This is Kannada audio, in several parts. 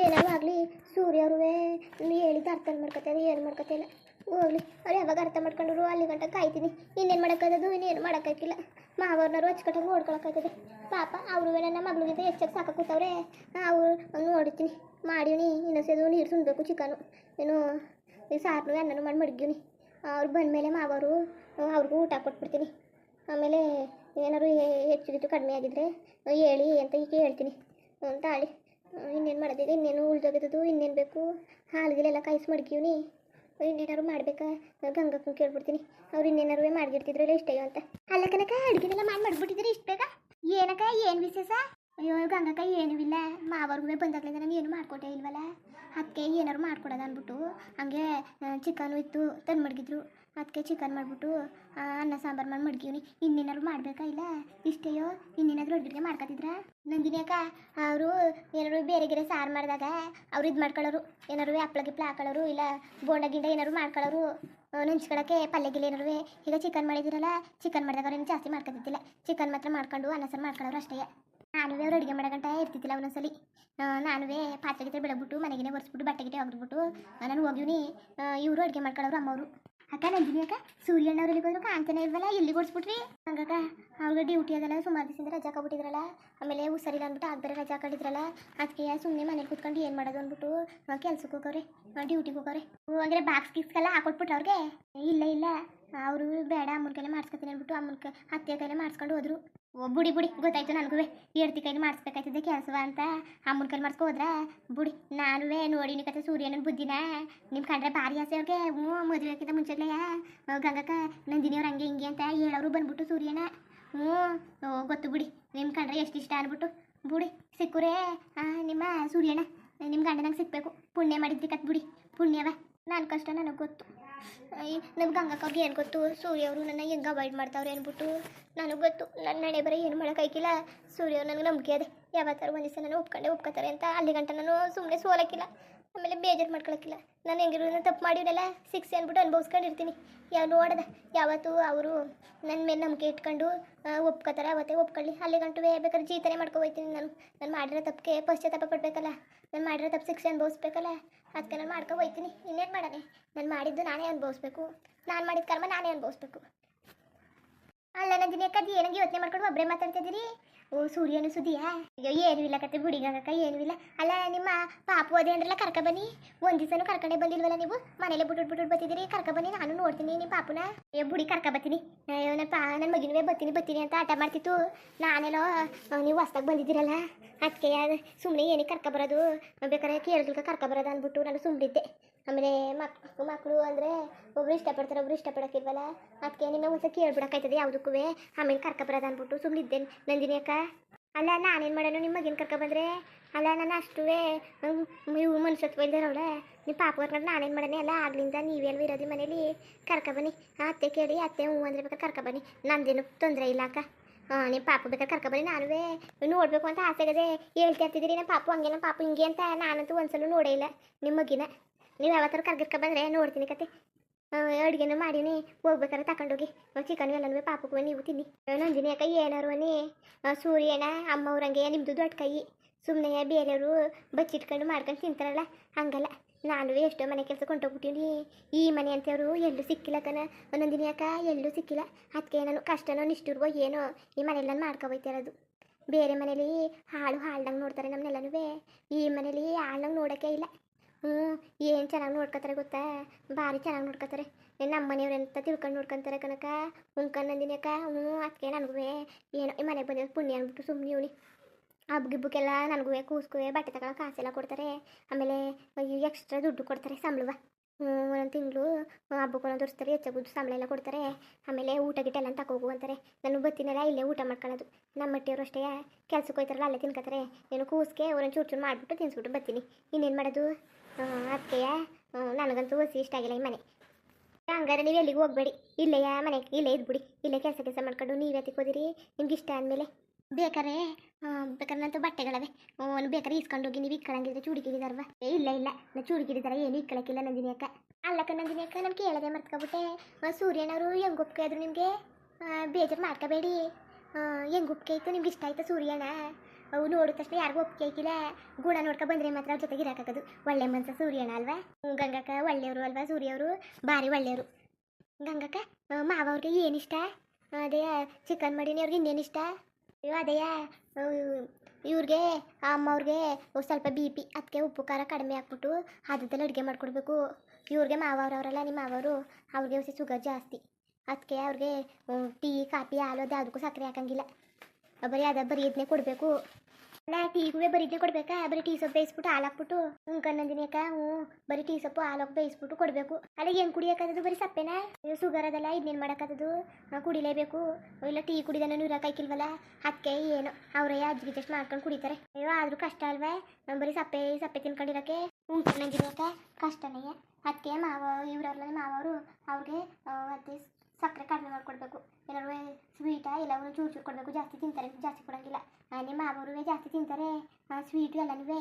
ಏನಾರು ಆಗಲಿ, ಸೂರ್ಯ ಅವ್ರೂ ಹೇಳಿದ್ದು ಅರ್ಥ ಮಾಡ್ಕೊತಾರೆ ಏನು ಮಾಡ್ಕೊತಿಲ್ಲ ಹೋಗ್ಲಿ ಅವ್ರು ಯಾವಾಗ ಅರ್ಥ ಮಾಡ್ಕೊಂಡ್ರು ಅಲ್ಲಿ ಗಂಟ ಕಾಯ್ತೀನಿ. ಇನ್ನೇನು ಮಾಡೋಕ್ಕಾಗದು ಇನ್ನೇನು ಮಾಡೋಕ್ಕಾಗಿಲ್ಲ ಮಾವರ್ನರು ಹಚ್ಕಟ್ಟಾಗ ನೋಡ್ಕೊಳಕ್ಕಾಗ್ತದೆ. ಪಾಪ ಅವರು ನನ್ನ ಮಗಳಿಗಿಂತ ಹೆಚ್ಚಾಗಿ ಸಾಕ ಕೂತವ್ರೆ. ಅವ್ರು ನೋಡ್ತೀನಿ ಮಾಡೀನಿ ಇನ್ನೊಸೇದು ನೀರು ಸುಣ್ಬೇಕು ಚಿಕನು. ಏನು, ಈ ಅನ್ನನೂ ಮಾಡಿ ಮಡಗಿವ್ನಿ. ಅವ್ರು ಬಂದಮೇಲೆ ಮಾವರು, ಅವ್ರಿಗೂ ಊಟ ಕೊಟ್ಬಿಡ್ತೀನಿ. ಆಮೇಲೆ ಏನಾದ್ರು ಹೆಚ್ಚು ಕಡಿಮೆ ಆಗಿದ್ರೆ ಹೇಳಿ ಅಂತ ಈಗ ಹೇಳ್ತೀನಿ. ಅಂತ ತಾಳಿ. ಇನ್ನೇನು ಮಾಡೋದಿದೆ ಇನ್ನೇನು ಉಳ್ದೋಗಿದ್ದು ಇನ್ನೇನು ಬೇಕು? ಹಾಲ್ಗಿಲೆಲ್ಲ ಕಾಯಿಸಿ ಮಡ್ಕೀವ್ನಿ ಇನ್ನೇನಾದ್ರು ಮಾಡ್ಬೇಕಾ? ಗಂಗಕ್ಕೂ ಕೇಳ್ಬಿಡ್ತೀನಿ. ಅವ್ರು ಇನ್ನೇನಾರು ಮಾಡಿರ್ತಿದ್ರಲ್ಲ ಇಷ್ಟಯ್ಯೋ ಅಂತ. ಅಲ್ಲ ಕನಕ ಅಡುಗೆನೆಲ್ಲ ಮಾಡಿ ಮಾಡ್ಬಿಟ್ಟಿದ್ರೆ ಇಷ್ಟ ಬೇಗ? ಏನಕ್ಕ, ಏನು ವಿಶೇಷ? ಅಯ್ಯೋ, ಗಂಗಕ್ಕ ಏನೂ ಇಲ್ಲ. ಮಾವರ್ಗೂ ಬಂದಾಗ್ಲಿಂದ ನಾನು ಏನು ಮಾಡ್ಕೊಟ್ಟೆ ಇಲ್ವಲ್ಲ? ಅದಕ್ಕೆ ಏನಾರು ಮಾಡ್ಕೊಡೋದು ಅಂದ್ಬಿಟ್ಟು ಹಂಗೆ ಚಿಕನು ಇತ್ತು, ತಂದು ಮಡಗಿದ್ರು. ಅದಕ್ಕೆ ಚಿಕನ್ ಮಾಡಿಬಿಟ್ಟು ಅನ್ನ ಸಾಂಬಾರು ಮಾಡಿ ಮಡ್ಗೀವ್ನಿ. ಇನ್ನೇನಾದ್ರು ಮಾಡಬೇಕಾ ಇಲ್ಲ? ಇಷ್ಟೇಯೋ? ಇನ್ನೇನಾದ್ರು ಅಡುಗೆ ಮಾಡ್ಕೊತಿದ್ರ ನಂದಿನಿ ಅಕ್ಕ, ಅವರು ಏನಾದ್ರು ಬೇರೆ ಗಿರೆ ಸಾರು ಮಾಡಿದಾಗ ಅವ್ರು ಇದು ಮಾಡ್ಕೊಳ್ಳೋರು ಏನಾರು ಹಪ್ಳ ಗಿಪ್ಳ ಹಾಕೊಳ್ಳೋರು ಇಲ್ಲ ಬೋಂಡ ಗಿಂಡ ಏನಾರು ಮಾಡ್ಕೊಳ್ಳೋರು ನೆಂಚ್ಕೊಳಕ್ಕೆ ಪಲ್ಯ ಗಿಲ್ಲ ಏನಾರು ಈಗ ಚಿಕನ್ ಮಾಡಿದಿರಲ್ಲ ಚಿಕನ್ ಮಾಡಿದಾಗ ಅವ್ರೇನು ಜಾಸ್ತಿ ಮಾಡ್ಕೊತಿದ್ದಿಲ್ಲ ಚಿಕನ್ ಮಾತ್ರ ಮಾಡ್ಕೊಂಡು ಅನ್ನ ಸಾರು ಮಾಡ್ಕೊಳ್ಳೋರು ಅಷ್ಟೇ. ನಾನು ಅವ್ರು ಅಡುಗೆ ಮಾಡೋಗಂಟ ಇರ್ತಿದ್ದಿಲ್ಲ ಒಂದೊಂದ್ಸಲಿ. ನಾನು ಪಾತ್ರೆ ಗಿತ್ರೆ ಬಿಡಬಿಟ್ಟು ಮನೆಗೆ ಒರೆಸ್ಬಿಟ್ಟು ಬಟ್ಟೆ ಗಿಟ್ಟೆ ಒಗೆದ್ಬಿಟ್ಟು ನಾನು ಹೋಗಿವ್ನಿ. ಇವರು ಅಡುಗೆ ಮಾಡ್ಕೊಳ್ಳೋರು ಅಮ್ಮವರು. ಅಕ್ಕ ನಂದಿನಿ ಅಕ್ಕ ಸೂರ್ಯಣ್ಣವ್ರಲ್ಲಿ ಹೋದ್ರು? ಕಾಣ್ತಾನೆ ಇಲ್ವಲ್ಲ ಎಲ್ಲಿ ಓಡಿಸ್ಬಿಟ್ರಿ? ಹಂಗಾಗ ಅವ್ರಿಗೆ ಡ್ಯೂಟಿ ಅದಲ್ಲ ಸುಮಾರು ದಿವಸದಿಂದ ರಜಾ ಕೊಟ್ಬಿಟ್ಟಿದ್ರಲ್ಲ ಆಮೇಲೆ ಹುಷಾರಿಲ್ಲ ಅಂದ್ಬಿಟ್ಟು ಆಗ ಬೇರೆ ರಜಾ ಕಟ್ಟಿದ್ರಲ್ಲ ಅದಕ್ಕೆ ಸುಮ್ಮನೆ ಮನೇಲಿ ಕೂತ್ಕೊಂಡು ಏನು ಮಾಡೋದು ಅಂದ್ಬಿಟ್ಟು ಕೆಲ್ಸಕ್ಕೆ ಹೋಗೋರಿ ಡ್ಯೂಟಿಗೆ ಹ್ಞೂ, ಅಂದ್ರೆ ಬಾಕ್ಸ್ ಗಿಕ್ಸ್ಗೆಲ್ಲ ಹಾಕೊಟ್ಬಿಟ್ರೆ ಅವ್ರಿಗೆ? ಇಲ್ಲ ಇಲ್ಲ. ಅವರು ಬೇಡ, ಅಮ್ಮನ ಕೈಲೇ ಮಾಡಿಸ್ಕೊತೀನಿ ಅಂದ್ಬಿಟ್ಟು ಅಮ್ಮನ ಕೈ ಅತ್ತೆ ಕೈಲೇ ಮಾಡಿಸ್ಕೊಂಡು ಹೋದ್ರು. ಓ, ಬುಡಿ ಬುಡಿ, ಗೊತ್ತಾಯ್ತು ನನಗೂ ಏರ್ತಿ ಕೈಲಿ ಮಾಡಿಸ್ಬೇಕಾಯ್ತದೆ ಕೆಲಸವ ಅಂತ. ಅಮ್ಮನ ಕೈಲಿ ಮಾಡಿಸ್ಕೊ ಹೋದ್ರೆ? ಬುಡಿ ನಾನು ನೋಡಿ ಕತೆ ಸೂರ್ಯನ ಬುದ್ಧಿನ. ನಿಮ್ಮ ಕಂಡ್ರೆ ಭಾರಿ ಆಸೆ ಅವ್ರಿಗೆ ಹ್ಞೂ, ಮದುವೆ ಹಾಕಿದ ಮುಂಚೆಲೇ ಗಂಗಕ್ಕ ನಂದಿನಿ ಅವ್ರು ಹಂಗೆ ಹಿಂಗೆ ಅಂತ ಹೇಳೋರು ಬಂದ್ಬಿಟ್ಟು ಸೂರ್ಯನ. ಹ್ಞೂ, ಓ, ಗೊತ್ತು ಬಿಡಿ. ನಿಮ್ಮ ಕಂಡ್ರೆ ಎಷ್ಟು ಇಷ್ಟ ಅಂದ್ಬಿಟ್ಟು ಬುಡಿ, ಸಿಕ್ಕುರೇ. ನಿಮ್ಮ ಸೂರ್ಯನ ನಿಮ್ಮ ಗಂಡನಂಗೆ ಸಿಕ್ಕಬೇಕು ಪುಣ್ಯ ಮಾಡಿದ್ರಿ ಕತ್ ಬಿಡಿ. ಪುಣ್ಯವ. ನಾನು ಕಷ್ಟ ನನಗೆ ಗೊತ್ತು. ನಮ್ಮ ಗಂಗಕ್ಕವ್ರಿಗೆ ಏನು ಗೊತ್ತು? ಸೂರ್ಯ ಅವರು ನನ್ನ ಹೆಂಗೆ ಅವಾಯ್ಡ್ ಮಾಡ್ತಾವ್ರೆ ಅಂದ್ಬಿಟ್ಟು ನನಗೆ ಗೊತ್ತು. ನನ್ನ ನಡೆ ಬರೀ ಏನು ಮಾಡೋಕ್ಕಾಗಿಲ್ಲ ಸೂರ್ಯವ್ರು ನನಗೆ ನಂಬಿಕೆ ಅದೇ. ಯಾವತ್ತಾರು ಒಂದು ದಿವಸ ನಾನು ಒಪ್ಕೊಂಡೆ ಒಪ್ಕೋತಾರೆ ಅಂತ. ಅಲ್ಲಿ ಗಂಟ ನಾನು ಸುಮ್ಮನೆ ಸೋಲಕ್ಕಿಲ್ಲ. ಆಮೇಲೆ ಬೇಜಾರು ಮಾಡ್ಕೊಳಕ್ಕಿಲ್ಲ ನಾನು ಹೆಂಗಿರೋ ತಪ್ಪು ಮಾಡಿರಲ್ಲ ಸಿಕ್ಸ್ ಅಂದ್ಬಿಟ್ಟು ಅನುಭವಿಸ್ಕೊಂಡಿರ್ತೀನಿ. ಯಾವ ನೋಡದ, ಯಾವತ್ತು ಅವರು ನನ್ನ ಮೇಲೆ ನಂಬಿಕೆ ಇಟ್ಕೊಂಡು ಒಪ್ಕೋತಾರೆ, ಅವತ್ತೇ ಒಪ್ಕೊಳ್ಳಿ. ಅಲ್ಲಿ ಗಂಟು ಬೇಕಾದ್ರೆ ಜೀತನೇ ಮಾಡ್ಕೊ ಹೋಗ್ತೀನಿ ನಾನು. ನಾನು ಮಾಡಿರೋ ತಪ್ಪಿಗೆ ಪಶ್ಚಾತ್ತಾಪ ಪಡ್ಬೇಕಲ್ಲ. ನಾನು ಮಾಡಿರೋ ತಪ್ಪು ಶಿಕ್ಷೆ ಅನುಭವಿಸ್ಬೇಕಲ್ಲ. ಅದಕ್ಕೆ ನಾನು ಮಾಡ್ಕೊ ಇನ್ನೇನು ಮಾಡೋಣ? ನಾನು ಮಾಡಿದ್ದು ನಾನೇ ಅನುಭವಿಸ್ಬೇಕು. ನಾನು ಮಾಡಿದ ಕರ್ಮ ನಾನೇ ಅನುಭವಿಸ್ಬೇಕು. ಅಲ್ಲ ನಂದಿನಿ ಅಕ್ಕ, ಅದು ಏನಂಗೆ ಯೋಚನೆ ಮಾಡ್ಕೊಂಡು ಒಬ್ಬರೇ ಮಾತಾಡ್ತಿದ್ದೀರಿ? ಓ, ಸೂರ್ಯನು ಸುದಿಯಾ ಅಯ್ಯೋ, ಏನು ಇಲ್ಲ ಕತೆ ಬುಡಿಗಾಕ ಏನು ಇಲ್ಲ. ಅಲ್ಲ, ನಿಮ್ಮ ಪಾಪು ಅದೇ ಅಂದ್ರಲ್ಲ, ಕರ್ಕ ಬನ್ನಿ. ಒಂದ್ ದಿವಸನೂ ಕರ್ಕೊಂಡೇ ಬಂದಿಲ್ವಲ್ಲ ನೀವು? ಮನೇಲೆ ಬಿಟ್ಟು ಬಿಟ್ಟು ಬತ್ತಿದ್ದೀರಿ ಕರ್ಕ ಬನ್ನಿ, ನಾನು ನೋಡ್ತೀನಿ ನಿಮ್ಮ ಪಾಪುನ. ಅಯ್ಯೋ, ಬುಡಿ ಕರ್ಕ ಬತ್ತೀನಿ ಅಯ್ಯೋ, ನನ್ನ ಪಾ, ನನ್ನ ಮಗಿನವೇ ಬತ್ತೀನಿ ಬತ್ತೀನಿ ಅಂತ ಆಟ ಮಾಡ್ತಿತ್ತು. ನಾನೆಲ್ಲೋ ನೀವು ಹೊಸ್ದಾಗ ಬಂದಿದ್ದೀರಲ್ಲ? ಅದಕ್ಕೆ ಸುಮ್ಮನೆ ಏನಕ್ಕೆ ಕರ್ಕ ಬರೋದು? ಬೇಕಾದ್ರೆ ಕೇಳಿದ್ಕ ಕರ್ಕ ಬರೋದು ಅಂದ್ಬಿಟ್ಟು ನಾನು ಸುಮ್ಮನಿದ್ದೆ ಆಮೇಲೆ ಮಕ್ ಮಕ್ಕಳು ಅಂದರೆ ಒಬ್ರು ಇಷ್ಟಪಡ್ತಾರೆ, ಒಬ್ರು ಇಷ್ಟಪಡೋಕ್ಕಿಲ್ವಲ್ಲ? ಅದಕ್ಕೆ ನಿಮ್ಮ ಒಂದ್ಸಲ ಕೇಳ್ಬಿಡಕ್ಕಾಯ್ತದೆ ಯಾವುದಕ್ಕೂ? ಆಮೇಲೆ ಕರ್ಕ ಬರೋದು ಅಂದ್ಬಿಟ್ಟು ಸುಮ್ಮನಿದ್ದೆ ನಂದಿನಿ ಅಕ್ಕ. ಅಲ್ಲ, ನಾನೇನು ಮಾಡೋಣ ನಿಮ್ಮ ಮಗಿನ ಕರ್ಕ ಬಂದರೆ? ಅಲ್ಲ, ನಾನು ಅಷ್ಟೂ ಇವು ಮನುಷ್ಯತ್ವ ಇಲ್ದಿರೋಳೆ ನಿಮ್ಮ ಪಾಪ ಕರ್ಕೊಂಡು ನಾನೇನು ಮಾಡನೆ? ಅಲ್ಲ ಆಗ್ಲಿಂದ ನೀವೆಲ್ವ ಇರೋದು ಮನೇಲಿ? ಕರ್ಕ ಬನ್ನಿ. ಅತ್ತೆ ಕೇಳಿ, ಅತ್ತೆ ಹ್ಞೂ ಅಂದ್ರೆ ಕರ್ಕ ಬನ್ನಿ. ನಂದೇನು ತೊಂದರೆ ಇಲ್ಲ ಅಕ್ಕ. ಹಾಂ ನಿಮ್ಮ ಪಾಪ ಬೇಕಾದ್ರೆ ಕರ್ಕ ಬನ್ನಿ. ನಾನುವೇ ನೋಡಬೇಕು ಅಂತ ಆಸೆಗದೆ ಹೇಳ್ತಾ ಇರ್ತಿದ್ದೀರಿ ನಮ್ಮ ಪಾಪು ಹಂಗೆ ನಮ್ಮ ಪಾಪು ಹಿಂಗೆ ಅಂತ ನಾನಂತೂ ಒಂದ್ಸಲ ನೋಡೇ ಇಲ್ಲ. ನಿಮ್ಮ ಮಗಿನ? ನೀವು ಯಾವತ್ತಾರು ಕರ್ಗಿರ್ಕ ಬಂದರೆ ನೋಡ್ತೀನಿ ಕತೆ. ಅಡುಗೆನೂ ಮಾಡೀನಿ, ಹೋಗ್ಬೇಕಾದ್ರೆ ತಗೊಂಡೋಗಿ ಚಿಕನ್ ಎಲ್ಲನೂ ಪಾಪಕ್ಕೂ ನೀವು ತಿನ್ನಿ. ನಂದಿನಿ ಅಕ್ಕ ಏನಾರು ಅನ್ನಿ ಸೂರ್ಯನ, ಅಮ್ಮವ್ರಂಗೆ ನಿಮ್ಮದು ದೊಡ್ಡ ಕೈ. ಸುಮ್ಮನೆ ಬೇರೆಯವರು ಬಚ್ಚಿಟ್ಕೊಂಡು ಮಾಡ್ಕೊಂಡು ತಿಂತಾರಲ್ಲ, ಹಂಗಲ್ಲ. ನಾನು ಎಷ್ಟೋ ಮನೆ ಕೆಲಸ ಕೊಂಡೋಗ್ಬಿಟ್ಟಿನಿ ಈ ಮನೆ ಅಂತವ್ರು ಎಲ್ಲೂ ಸಿಕ್ಕಿಲ್ಲ ಕಣ. ಒಂದೊಂದಿನ ಅಕ್ಕ ಎಲ್ಲೂ ಸಿಕ್ಕಿಲ್ಲ. ಅದಕ್ಕೆ ನಾನು ಕಷ್ಟನೋ, ನಿಷ್ಠುರ್ವೋ ಏನೋ ಈ ಮನೇಲಿ ನಾನು ಬೇರೆ ಮನೇಲಿ ಹಾಳು ಹಾಳ್ದಂಗೆ ನೋಡ್ತಾರೆ ನಮ್ಮನ್ನೆಲ್ಲನೂ ಈ ಮನೇಲಿ ಹಾಳ್ದಂಗೆ ನೋಡೋಕ್ಕೆ ಇಲ್ಲ. ಹ್ಞೂ, ಏನು ಚೆನ್ನಾಗಿ ನೋಡ್ಕೊತಾರೆ ಗೊತ್ತಾ? ಭಾರಿ ಚೆನ್ನಾಗಿ ನೋಡ್ಕೊತಾರೆ. ನಮ್ಮ ಮನೆಯವ್ರು ಎಂತ ತಿಳ್ಕೊಂಡು ನೋಡ್ಕೊಂತಾರೆ ಕನಕ? ಉಣ್ಕೊಂಡಂದಿನಕ ಹ್ಞೂ ಅದಕ್ಕೆ ನನಗೂ ಏನೋ, ಈ ಮನೆಗೆ ಬಂದಿರೋ ಪುಣ್ಯ ಅಂದ್ಬಿಟ್ಟು ಸುಮ್ಮನೆ ಇವಳಿ ಹಬ್ಬಗಿಬ್ಬಕ್ಕೆಲ್ಲ ನನಗೂ ಕೂಸ್ಕುವೆ ಬಟ್ಟೆ ತಗೊಳ್ಳೋ ಕಾಸೆಲ್ಲ ಕೊಡ್ತಾರೆ. ಆಮೇಲೆ ಎಕ್ಸ್ಟ್ರಾ ದುಡ್ಡು ಕೊಡ್ತಾರೆ ಸಂಬಳವ. ಹ್ಞೂ, ಒಂದೊಂದು ತಿಂಗಳು ಹಬ್ಬಕ್ಕೆ ಒಂದೊಂದು ತೋರಿಸ್ತಾರೆ ಹೆಚ್ಚಾಗುದು ಸಂಬಳ ಎಲ್ಲ ಕೊಡ್ತಾರೆ. ಆಮೇಲೆ ಊಟ ಗಿಟ ಎಲ್ಲ ತಗೋಗು ಅಂತಾರೆ. ನಾನು ಬತ್ತಿನೆಲ್ಲ, ಇಲ್ಲೇ ಊಟ ಮಾಡ್ಕೊಳ್ಳೋದು ನಮ್ಮ ಮಟ್ಟಿಯವರು ಅಷ್ಟೇ, ಕೆಲ್ಸಕ್ಕೆ ಹೋಯ್ತಾರಲ್ಲ, ಅಲ್ಲೇ ತಿನ್ಕೋತಾರೆ. ಏನು ಕೂಸ್ಗೆ, ಒಂದೊಂದು ಚೂರು ಚೂರು ಮಾಡಿಬಿಟ್ಟು ತಿನ್ಸ್ಬಿಟ್ಟು ಬರ್ತೀನಿ ಇನ್ನೇನು ಮಾಡೋದು? ಅದಕ್ಕೆ ನನಗಂತೂ ಹೊಸಿ ಇಷ್ಟ ಆಗಿಲ್ಲ ಈ ಮನೆ. ಹಂಗಾರೆ ನೀವು ಎಲ್ಲಿಗೆ ಹೋಗ್ಬೇಡಿ. ಇಲ್ಲೇ ಮನೆ, ಇಲ್ಲೇ ಇದ್ಬಿಡಿ ಇಲ್ಲೇ ಕೆಲಸ ಕೆಲಸ ಮಾಡ್ಕೊಂಡು ನೀವೇ ತಿಕ್ಕೋದಿರಿ ನಿಮ್ಗೆ ಇಷ್ಟ ಆದಮೇಲೆ. ಬೇಕಾರೆ ಬೇಕಾರೆ ನಂತು ಬಟ್ಟೆಗಳವೆ. ಒಂದು ಬೇಕಾರೆ ಇಸ್ಕೊಂಡು ಹೋಗಿ ನೀವು ಇಕ್ಕಳಂಗಿದ್ರೆ ಚೂಡಿಗಿರಿದಾರವ ಏ, ಇಲ್ಲ ಇಲ್ಲ. ನಾ ಚೂಡಿಗಿರಿದಾರ ಏನು ಇಕ್ಕಳಕ್ಕಿಲ್ಲ ನಂದಿನಿ ಅಕ್ಕ. ಅಲ್ಲಕ್ಕ, ನಂದಿನಿ ಅಕ್ಕ, ನಾನು ಕೇಳದೆ ಮರ್ತ್ಕೊಬಿಟ್ಟೆ. ಸೂರ್ಯನವರು ಹೆಂಗ್ ಗುಪ್ಕೆ ಆದ್ರು ನಿಮಗೆ? ಬೇಜಾರು ಮಾಡ್ಕೋಬೇಡಿ. ಹೆಂಗ್ ಗುಪ್ಕೆ ಆಯ್ತು? ನಿಮ್ಗೆ ಇಷ್ಟ ಆಯ್ತಾ ಸೂರ್ಯನ? ಅವು ನೋಡಿದ ತಕ್ಷಣ ಯಾರಿಗೂ ಒಪ್ಪಿಗೆ ಗುಣ ನೋಡ್ಕೊ ಬಂದ್ರೆ ಮಾತ್ರ ಅವ್ರ ಜೊತೆಗೆ ಇರೋಕ್ಕಾಗೋದು ಒಳ್ಳೆ ಮನ್ಸ ಸೂರ್ಯನ ಅಲ್ವಾ? ಗಂಗಕ್ಕ ಒಳ್ಳೆಯವರು ಅಲ್ವಾ ಸೂರ್ಯವರು? ಭಾರಿ ಒಳ್ಳೆಯವರು. ಗಂಗಕ್ಕ ಮಾವ ಅವ್ರಿಗೆ ಏನಿಷ್ಟ ಅದೇ ಚಿಕನ್ ಮಾಡಿನಿ ಅವ್ರಿಗೆ ಇನ್ನೇನಿಷ್ಟ ಅಯ್ಯೋ, ಅದೇ ಇವ್ರಿಗೆ ಅಮ್ಮ ಅವ್ರಿಗೆ ಸ್ವಲ್ಪ ಬಿ ಪಿ ಅದಕ್ಕೆ ಉಪ್ಪು, ಖಾರ ಕಡಿಮೆ ಹಾಕ್ಬಿಟ್ಟು ಅದರಲ್ಲಿ ಅಡುಗೆ ಮಾಡಿಕೊಡ್ಬೇಕು. ಇವ್ರಿಗೆ ಮಾವವ್ರವರಲ್ಲ ನಿಮ್ಮ ಮಾವರು, ಅವ್ರಿಗೆ ಸುಗರ್ ಜಾಸ್ತಿ. ಅದಕ್ಕೆ ಅವ್ರಿಗೆ ಟೀ, ಕಾಫಿ, ಹಾಲು, ಅದು ಯಾವುದಕ್ಕೂ ಸಕ್ಕರೆ ಹಾಕಂಗಿಲ್ಲ. ಬರೀ ಅದ, ಬರೀ ಇದನ್ನೇ ಕೊಡಬೇಕು. ನಾ ಟೀಗೂ ಬರೀ ಇದನ್ನೇ ಕೊಡ್ಬೇಕಾ? ಬರೀ ಟೀ ಸೊಪ್ಪು ಬೇಯಿಸ್ಬಿಟ್ಟು ಹಾಲು ಹಾಕ್ಬಿಟ್ಟು ಹ್ಞೂ ಕಣ್ಣಂದಿನಿ ಅಕ್ಕ, ಹ್ಞೂ, ಬರೀ ಟೀ ಸೊಪ್ಪು ಹಾಲು ಬೇಯಿಸ್ಬಿಟ್ಟು ಕೊಡಬೇಕು. ಅಲ್ಲಿಗೆ ಹೆಂಗೆ ಕುಡಿಯೋಕ್ಕಾಗದು ಬರೀ ಸಪ್ಪೆನಾ? ಶುಗರ್ ಅದಲ್ಲ ಇದನ್ನೇನು ಮಾಡೋಕ್ಕದು ಕುಡಿಲೇಬೇಕು. ಇಲ್ಲ ಟೀ ಕುಡಿದನ ಇರೋಕ್ಕಾಯ್ಕಿಲ್ವಲ್ಲ ಅದಕ್ಕೆ ಏನು? ಅವರೇ ಅಜ್ಜಿಗೆ ಜಸ್ಟ್ ಮಾಡ್ಕೊಂಡು ಕುಡಿತಾರೆ. ಅಯ್ಯೋ, ಆದರೂ ಕಷ್ಟ ಅಲ್ವೇ? ನಾನು ಬರೀ ಸಪ್ಪೆ ಸಪ್ಪೆ ತಿನ್ಕೊಂಡಿರೋಕ್ಕೆ. ಹ್ಞೂ ಕಣ್ಣಂದಿನಿ ಅಕ್ಕ, ಕಷ್ಟನೇ. ಮಾವ ಇವ್ರಲ್ಲ ಮಾವರು ಅವ್ರಿಗೆ ಅತ್ತೆ ಸಕ್ಕರೆ ಕಡಿಮೆ ಮಾಡಿಕೊಡ್ಬೇಕು ಎಲ್ಲರೂ ಸ್ವೀಟಾ ಎಲ್ಲವೂ ಚೂರು ಚೂರು ಕೊಡಬೇಕು ಜಾಸ್ತಿ ತಿಂತಾರೆ, ಜಾಸ್ತಿ ಕೊಡೋಂಗಿಲ್ಲ. ನಿಮ್ಮ ಮಾವರು ಜಾಸ್ತಿ ತಿಂತಾರೆ. ಸ್ವೀಟು ಎಲ್ಲನೂ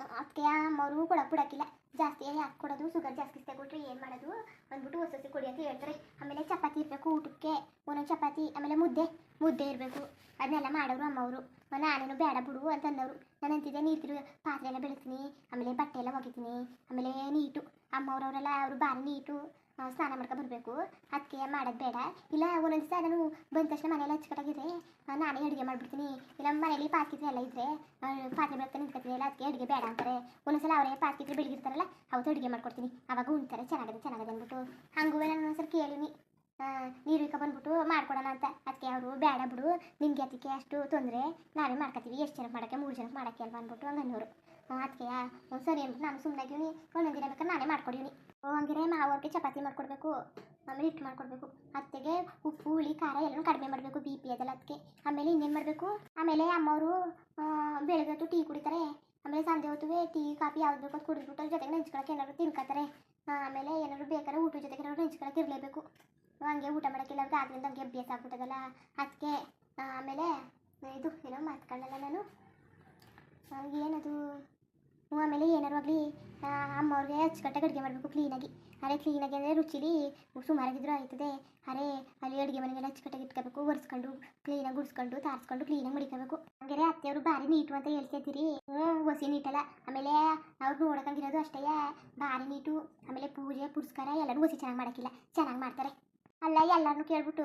ಅದಕ್ಕೆ ಅಮ್ಮವರು ಕೊಡಕ್ಕೆ ಬಿಡೋಕ್ಕಿಲ್ಲ ಜಾಸ್ತಿ ಯಾಕೆ ಕೊಡೋದು? ಶುಗರ್ ಜಾಸ್ತಿ ತಗೊಟ್ರೆ ಏನು ಮಾಡೋದು? ಅಂದ್ಬಿಟ್ಟು ಹೊಸ ಕೊಡಿ ಅಂತ ಹೇಳ್ತಾರೆ. ಆಮೇಲೆ ಚಪಾತಿ ಇರಬೇಕು, ಊಟಕ್ಕೆ. ಒಂದೊಂದು ಚಪಾತಿ, ಆಮೇಲೆ ಮುದ್ದೆ. ಮುದ್ದೆ ಇರಬೇಕು. ಅದನ್ನೆಲ್ಲ ಮಾಡೋರು ಅಮ್ಮವರು ನಾನೇನು ಬೇಡ ಬಿಡು ಅಂತ ಅನ್ನೋರು. ನಾನು ಅಂತಿದ್ದೆ, ನೀರು ಪಾತ್ರೆ ಎಲ್ಲ ಬೆಳಿತೀನಿ ಆಮೇಲೆ ಬಟ್ಟೆ ಎಲ್ಲ ಒಗಿತೀನಿ. ಆಮೇಲೆ ನೀಟು. ಅಮ್ಮವ್ರವರೆಲ್ಲ ಅವರು ಭಾರಿ ನೀಟು. ಸ್ನಾನ ಮಾಡ್ಕೊಂಡು ಬರಬೇಕು. ಅದಕ್ಕೆ ಮಾಡೋದು ಬೇಡ. ಇಲ್ಲ, ಒಂದೊಂದು ಸಲ ನಾನು ಬಂದ ತಕ್ಷಣ ಮನೇಲಿ ಹಚ್ಕಟ್ಟಾಗಿದ್ರೆ ನಾನೇ ಅಡುಗೆ ಮಾಡಿಬಿಡ್ತೀನಿ. ಇಲ್ಲ, ಮನೇಲಿ ಪಾತ್ರೆ ಎಲ್ಲ ಇದ್ದರೆ ಪಾತ್ರೆ ಬೆಳಕ ಇಲ್ಲ ಅದಕ್ಕೆ ಅಡುಗೆ ಬೇಡ ಅಂತಾರೆ. ಒಂದೊಂದ್ಸಲ ಅವರೇ ಪಾತ್ರೆ ಬೆಳಗಿರ್ತಾರಲ್ಲ ಅವತ್ತು ಅಡುಗೆ ಮಾಡ್ಕೊಡ್ತೀನಿ. ಅವಾಗ ಉಣ್ತಾರೆ. ಚೆನ್ನಾಗಿದೆ ಚೆನ್ನಾಗಿದೆ ಅಂದ್ಬಿಟ್ಟು. ಹಂಗೂ ನಾನು ಒಂದ್ಸಲ ಕೇಳಿನಿ. ನೀರು ಇಕ್ಕ ಬಂದ್ಬಿಟ್ಟು ಮಾಡ್ಕೊಡೋಣ ಅಂತ. ಅದಕ್ಕೆ ಅವರು, ಬೇಡ ಬಿಡು. ನಿಮಗೆ ಅದಕ್ಕೆ ಅಷ್ಟು ತೊಂದರೆ. ನಾವೇ ಮಾಡ್ಕೊತೀವಿ. ಎಷ್ಟು ಜನಕ್ಕೆ ಮಾಡೋಕ್ಕೆ? ಮೂರು ಜನಕ್ಕೆ ಮಾಡೋಕ್ಕೆ ಅಲ್ವಾ? ಅಂದ್ಬಿಟ್ಟು ಹಂಗೆ ಅನ್ನೋರು. ಅದಕ್ಕೆ ಸರಿ ಅಂತ ನಾನು ಸುಮ್ಮನಾಗಿವ್ನಿ ಒಂದೊಂದು ದಿನ ಬೇಕಾದ್ರೆ ನಾನೇ ಮಾಡ್ಕೊಡಿವ್ನಿ. ಹಂಗಿರೆ ಮಾವರಿಗೆ ಚಪಾತಿ ಮಾಡಿಕೊಡ್ಬೇಕು. ಆಮೇಲೆ ಹಿಟ್ಟು ಮಾಡ್ಕೊಡ್ಬೇಕು. ಅತ್ತೆಗೆ ಉಪ್ಪು, ಹುಳಿ, ಖಾರ ಎಲ್ಲನೂ ಕಡಿಮೆ ಮಾಡಬೇಕು, ಬಿ, ಪಿ ಅದೆಲ್ಲ ಅದಕ್ಕೆ ಆಮೇಲೆ ಇನ್ನೇನು ಮಾಡಬೇಕು? ಆಮೇಲೆ ಅಮ್ಮವರು ಬೆಳಗ್ಗೆ ಹೊತ್ತು ಟೀ ಕುಡಿತಾರೆ. ಆಮೇಲೆ ಸಂಜೆ ಹೊತ್ತು ಟೀ, ಕಾಫಿ ಯಾವ್ದು ಬೇಕು ಅದು ಕುಡಿದ್ಬಿಟ್ಟು ಜೊತೆಗೆ ನೆಂಚ್ಕೊಳಕ್ಕೆ ಏನಾದ್ರು ತಿನ್ಕೋತಾರೆ ಆಮೇಲೆ ಏನಾದ್ರು ಬೇಕಾದ್ರೆ ಊಟದ ಜೊತೆಗೆ ಏನಾದ್ರು ನೆಂಚ್ಕೊಳಕ್ಕೆ ಇರಲೇಬೇಕು. ಹಂಗೆ ಊಟ ಮಾಡೋಕ್ಕಿಲ್ಲ ಅವ್ರಿಗೆ ಆದ್ರಿಂದ ಹಂಗೆ ಅಭ್ಯಾಸ ಆಗ್ಬಿಟ್ಟದಲ್ಲ. ಅದಕ್ಕೆ ಆಮೇಲೆ ಇದು ಏನೋ ಮಾತ್ಕೊಳ್ಳಲ್ಲ ನಾನು. ಏನದು? ಹ್ಞೂ, ಆಮೇಲೆ ಏನಾರು ಆಗಲಿ ಅಮ್ಮವ್ರಿಗೆ ಅಚ್ಚುಕಟ್ಟಾಗಿ ಅಡುಗೆ ಮಾಡಬೇಕು ಕ್ಲೀನಾಗಿ ಅರೆ ಕ್ಲೀನಾಗಿ ಅಂದರೆ ರುಚಿಲಿ ಸುಮಾರಾಗಿದ್ರು ಆಯ್ತದೆ. ಅರೆ, ಅಲ್ಲಿ ಅಡುಗೆ ಮನೆಗೆಲ್ಲ ಅಚ್ಚುಕಟ್ಟಾಗಿ ಇಟ್ಕೋಬೇಕು, ಒರೆಸ್ಕೊಂಡು ಕ್ಲೀನಾಗಿ ಗುಡಿಸ್ಕೊಂಡು, ತಾರಿಸ್ಕೊಂಡು ಕ್ಲೀನಾಗಿ ಮಡಿಕೋಬೇಕು. ಹಂಗಾರೆ ಅತ್ತೆಯವರು ಭಾರಿ ನೀಟು ಅಂತ ಹೇಳ್ತಿದ್ದೀರಿ ಹ್ಞೂ, ಹೊಸಿ ನೀಟಲ್ಲ. ಆಮೇಲೆ ಅವ್ರು ನೋಡೋಕಂಗಿರೋದು ಅಷ್ಟೇ. ಭಾರಿ ನೀಟು. ಆಮೇಲೆ ಪೂಜೆ, ಪುರಸ್ಕಾರ ಎಲ್ಲರೂ ಹೊಸಿ ಚೆನ್ನಾಗಿ ಮಾಡೋಕ್ಕಿಲ್ಲ. ಚೆನ್ನಾಗಿ ಮಾಡ್ತಾರೆ. ಅಲ್ಲ ಎಲ್ಲರನ್ನೂ ಕೇಳ್ಬಿಟ್ಟು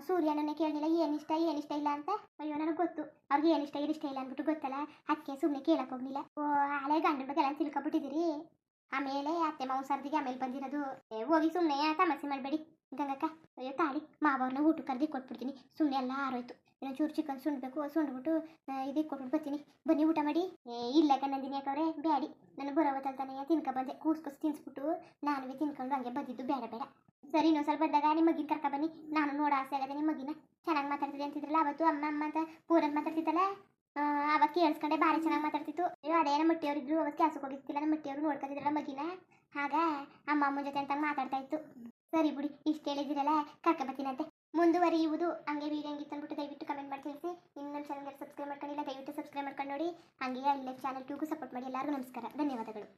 ಸೂರ್ಯನನ್ನ ಕೇಳಲಿಲ್ಲ ಏನಿಷ್ಟ ಏನಿಷ್ಟ ಇಲ್ಲ ಅಂತ? ಅಯ್ಯೋ, ನನಗೆ ಗೊತ್ತು. ಅವ್ರಿಗೆ ಏನಿಷ್ಟ ಏನಿಷ್ಟ ಇಲ್ಲ ಅಂದ್ಬಿಟ್ಟು ಗೊತ್ತಲ್ಲ? ಅದಕ್ಕೆ ಸುಮ್ಮನೆ ಕೇಳಕ್ ಹೋಗ್ಲಿಲ್ಲ. ಓ, ಹಳೆ ಗಂಡನ ಬಗ್ಗೆ ಎಲ್ಲ ತಿಳ್ಕೊಬಿಟ್ಟಿದ್ದೀರಿ? ಆಮೇಲೆ ಅತ್ತೆ ಮಾವ ಸರ್ದಿಗೆ ಆಮೇಲೆ ಬಂದಿರೋದು. ಹೋಗಿ ಸುಮ್ಮನೆ ತಮಸೆ ಮಾಡಬೇಡಿ, ಗಂಗಕ್ಕ. ಅಯ್ಯೋ, ತಾಳಿ ಮಾವವ್ರನ್ನ ಊಟ ಕರ್ದಿ ಕೊಟ್ಬಿಡ್ತೀನಿ. ಸುಮ್ಮನೆ ಎಲ್ಲ ಆರೋಯ್ತು. ಚೂರು ಚಿಕನ್ ಸುಂಡ್ಬೇಕು ಸುಂಡ್ಬಿಟ್ಟು ಇದಕ್ಕೆ ಕೊಟ್ಬಿಟ್ಟು ಬರ್ತೀನಿ. ಬನ್ನಿ ಊಟ ಮಾಡಿ. ಇಲ್ಲ ಕಣ್ಣಂದಿನಿ ಯಾಕವ್ರೆ ಬ್ಯಾಡಿ. ನಾನು ಬರೋ ಹೊತ್ತಲ್ತಾನೆ ತಿನ್ಕೊ ಬಂದೆ. ಕೂಸ್ ಕೂಸ್ ತಿನ್ಸ್ಬಿಟ್ಟು ನಾನು ತಿನ್ಕೊಂಡು ಹಂಗೆ ಬಂದಿದ್ದು ಬೇಡ ಬೇಡ. ಸರಿ, ಇನ್ನೊಂದು ಸ್ವಲ್ಪ ಬಂದಾಗ ನಿಮ್ಮ ಮಗಿನ ಕರ್ಕ ಬನ್ನಿ. ನಾನು ನೋಡ ಆಸೆ ಆಗದೆ ನಿಮ್ಮ ಮಗಿನ ಚೆನ್ನಾಗಿ ಮಾತಾಡ್ತಿದ್ದೆ ಅಂತಿದ್ರಲ್ಲ, ಅವತ್ತು ಅಮ್ಮ ಅಮ್ಮ ಅಂತ ಪೂರನ್ ಮಾತಾಡ್ತಿದ್ದಲ್ಲ ಅವಾಗ ಕೇಳಿಸ್ಕೊಂಡೆ ಭಾರಿ ಚೆನ್ನಾಗಿ ಮಾತಾಡ್ತಿತ್ತು. ಅಯ್ಯೋ, ಅದೇ ನಮ್ಮ ಮಟ್ಟಿಯವ್ರು ಅವತ್ತು ಕೆಲಸಕ್ಕೆ ಹೋಗಿರ್ತಿಲ್ಲ, ನಮ್ಮ ಮಟ್ಟಿಯವರು ನೋಡ್ಕೊಂಡಿದ್ರಲ್ಲ ಮಗಿನ ಆಗ ಅಮ್ಮ ಅಮ್ಮನ ಜೊತೆ ಅಂತ ಮಾತಾಡ್ತಾ ಇತ್ತು. ಸರಿ ಬಿಡಿ, ಇಷ್ಟು ಹೇಳಿದಿರಲ್ಲ ಕರ್ಕ ಬರ್ತೀನಂತೆ. ಮುಂದುವರಿಯುವುದು ಹಂಗೆ ವೀಡಿಯೋ ಹೆಂಗಿತ್ತು ಅಂದ್ಬಿಟ್ಟು ದಯವಿಟ್ಟು ಕಮೆಂಟ್ ಮಾಡಿ ತಿಳಿಸಿ. ಇನ್ನೊಂದು ಚಾನಲ್ಗೆ ಸಬ್ಸ್ಕ್ರೈಬ್ ಮಾಡ್ಕೊಂಡಿಲ್ಲ, ದಯವಿಟ್ಟು ಸಬ್ಸ್ಕ್ರೈಬ್ ಮಾಡ್ಕೊಂಡು ನೋಡಿ. ಹಂಗೆ ಲೈಫ್ ಚಾನಲ್ ಟೂಗೂ ಸಪೋರ್ಟ್ ಮಾಡಿ. ಎಲ್ಲರಿಗೂ ನಮಸ್ಕಾರ. ಧನ್ಯವಾದಗಳು.